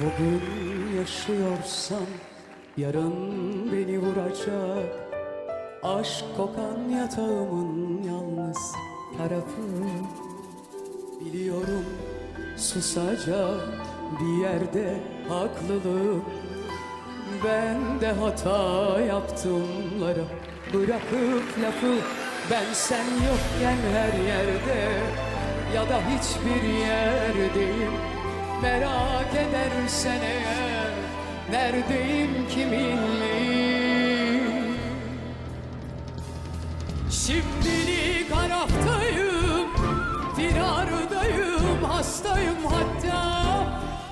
Bugün yaşıyorsam yarın beni vuracak. Aşk kokan yatağımın yalnız tarafı. Biliyorum susacak bir yerde haklılık. Ben de hata yaptımlara bırakıp lafı. Ben sen yokken her yerde ya da hiçbir yerdeyim Merak edersen eğer neredeyim kiminleyim? Şimdilik Araf'tayım, firardayım, hastayım hatta.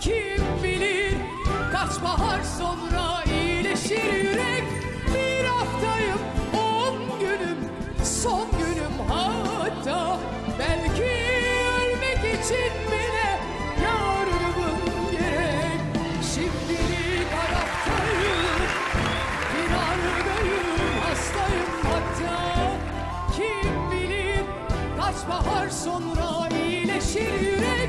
Kim bilir kaç bahar sonra iyileşir sonra iyileşir yürek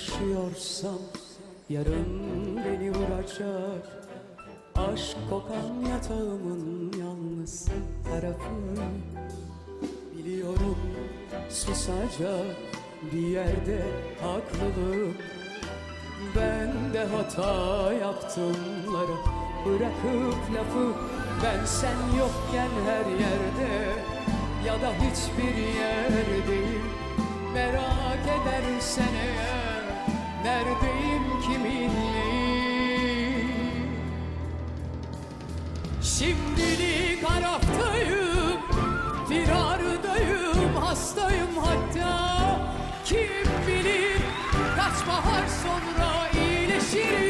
yaşıyorsam yarın beni vuracak Aşk kokan yatağımın yalnız tarafı. Biliyorum susacak bir yerde haklılık. Ben de hata yaptımlara bırakıp lafı. Ben sen yokken her yerde ya da hiçbir yerdeyim Merak edersen eğer neredeyim kiminleyim Şimdilik Araf'tayım, firardayım, hastayım hatta. Kim bilir kaç bahar sonra iyileşir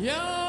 Yeah.